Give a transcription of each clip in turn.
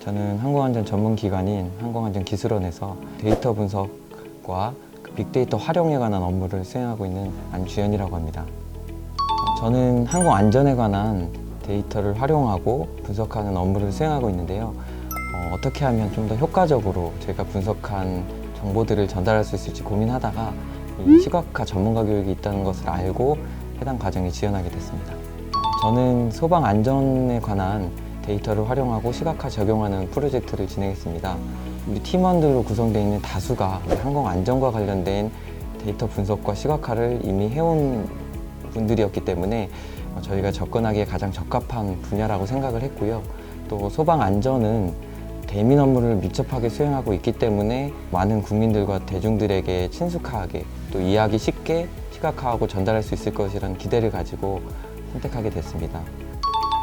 저는 항공안전 전문 기관인 항공안전기술원에서 데이터 분석과 그 빅데이터 활용에 관한 업무를 수행하고 있는 안주현이라고 합니다. 저는 항공 안전에 관한 데이터를 활용하고 분석하는 업무를 수행하고 있는데요. 어, 떻게 하면 좀 더 효과적으로 제가 분석한 정보들을 전달할 수 있을지 고민하다가 이 시각화 전문가 교육이 있다는 것을 알고 해당 과정에 지원하게 됐습니다. 저는 소방 안전에 관한 데이터를 활용하고 시각화 적용하는 프로젝트를 진행했습니다. 우리 팀원들로 구성되어 있는 다수가 항공 안전과 관련된 데이터 분석과 시각화를 이미 해온 분들이었기 때문에 어, 저희가 접근하기에 가장 적합한 분야라고 생각을 했고요. 또 소방 안전은 대민 업무를 밀접하게 수행하고 있기 때문에 많은 국민들과 대중들에게 친숙하게 또 이해하기 쉽게 시각화하고 전달할 수 있을 것이라는 기대를 가지고 선택하게 됐습니다.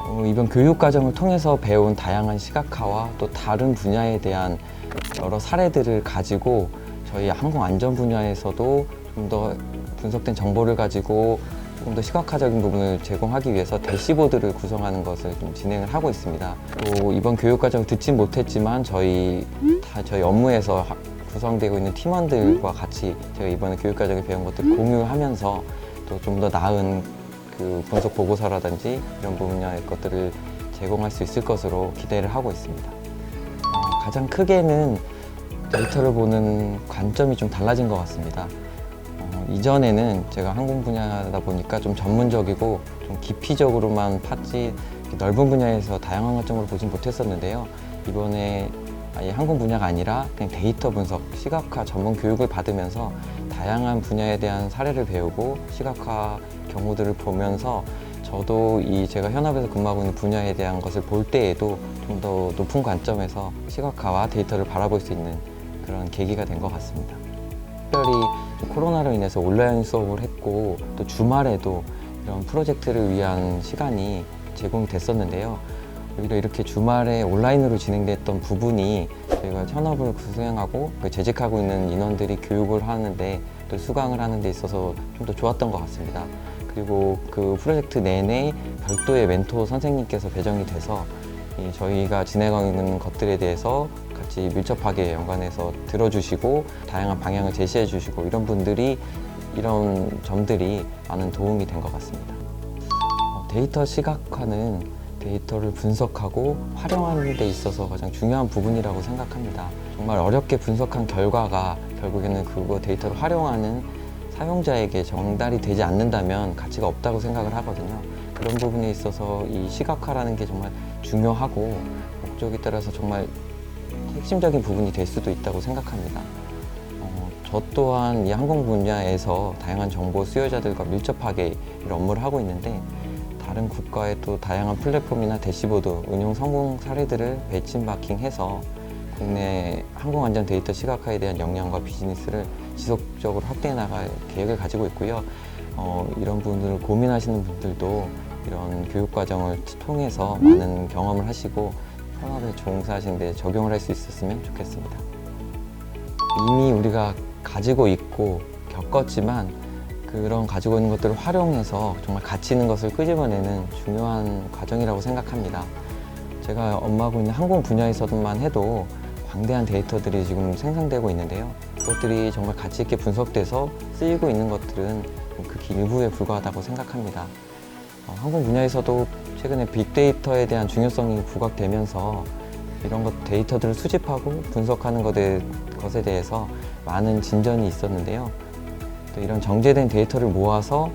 어, 이번 교육 과정을 통해서 배운 다양한 시각화와 또 다른 분야에 대한 여러 사례들을 가지고 저희 항공 안전 분야에서도 좀 더 분석된 정보를 가지고 조금 더 시각화적인 부분을 제공하기 위해서 대시보드를 구성하는 것을 좀 진행을 하고 있습니다. 또 이번 교육 과정을 듣진 못했지만 저희 다 저희 업무에서 하- 구성되고 있는 팀원들과 같이 제가 이번에 교육 과정에 배운 것들 공유하면서 또 좀 더 나은 그 분석 보고서라든지 이런 분야의 것들을 제공할 수 있을 것으로 기대를 하고 있습니다. 어, 가장 크게는 데이터를 보는 관점이 좀 달라진 것 같습니다. 어, 이전에는 제가 항공 분야다 보니까 좀 전문적이고 좀 깊이적으로만 팠지 넓은 분야에서 다양한 관점으로 보진 못했었는데요. 이번에 아예 항공 분야가 아니라 그냥 데이터 분석, 시각화 전문 교육을 받으면서 다양한 분야에 대한 사례를 배우고 시각화 경우들을 보면서 저도 이 제가 현업에서 근무하고 있는 분야에 대한 것을 볼 때에도 좀 더 높은 관점에서 시각화와 데이터를 바라볼 수 있는 그런 계기가 된 것 같습니다. 특별히 좀 코로나로 인해서 온라인 수업을 했고 또 주말에도 이런 프로젝트를 위한 시간이 제공이 됐었는데요. 오히려 이렇게 주말에 온라인으로 진행됐던 부분이 저희가 현업을 수행하고 그 재직하고 있는 인원들이 교육을 하는데 또 수강을 하는 데 있어서 좀 더 좋았던 것 같습니다. 그리고 그 프로젝트 내내 별도의 멘토 선생님께서 배정이 돼서 이 저희가 진행하고 있는 것들에 대해서 같이 밀접하게 연관해서 들어주시고 다양한 방향을 제시해 주시고 이런 분들이 이런 점들이 많은 도움이 된 것 같습니다. 어, 데이터 시각화는 데이터를 분석하고 활용하는 데 있어서 가장 중요한 부분이라고 생각합니다. 정말 어렵게 분석한 결과가 결국에는 그거 데이터를 활용하는 사용자에게 전달이 되지 않는다면 가치가 없다고 생각을 하거든요. 그런 부분에 있어서 이 시각화라는 게 정말 중요하고 목적에 따라서 정말 핵심적인 부분이 될 수도 있다고 생각합니다. 어, 저 또한 이 항공 분야에서 다양한 정보 수요자들과 밀접하게 이런 업무를 하고 있는데 다른 국가의 또 다양한 플랫폼이나 대시보드 운용 성공 사례들을 배치마킹해서 국내 항공안전 데이터 시각화에 대한 역량과 비즈니스를 지속적으로 확대해 나갈 계획을 가지고 있고요. 어, 이런 분들을 고민하시는 분들도 이런 교육 과정을 통해서 많은 경험을 하시고 현업에 종사하시는 데 적용을 할 수 있었으면 좋겠습니다. 이미 우리가 가지고 있고 겪었지만 그런 가지고 있는 것들을 활용해서 정말 가치 있는 것을 끄집어내는 중요한 과정이라고 생각합니다. 제가 업무하고 있는 항공 분야에서만 해도 방대한 데이터들이 지금 생성되고 있는데요. 그것들이 정말 가치 있게 분석돼서 쓰이고 있는 것들은 극히 일부에 불과하다고 생각합니다. 어, 항공 분야에서도 최근에 빅데이터에 대한 중요성이 부각되면서 이런 것 데이터들을 수집하고 분석하는 것에, 것에 대해서 많은 진전이 있었는데요. 또 이런 정제된 데이터를 모아서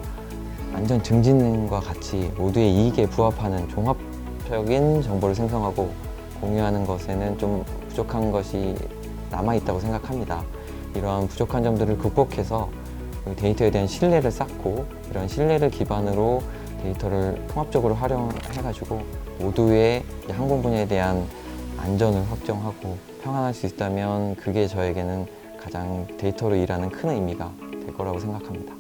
안전 증진과 같이 모두의 이익에 부합하는 종합적인 정보를 생성하고 공유하는 것에는 좀 부족한 것이 남아 있다고 생각합니다. 이러한 부족한 점들을 극복해서 그 데이터에 대한 신뢰를 쌓고 이런 신뢰를 기반으로 데이터를 통합적으로 활용해가지고 모두의 이 항공 분야에 대한 안전을 확정하고 평안할 수 있다면 그게 저에게는 가장 데이터로 일하는 큰 의미가 될 거라고 생각합니다.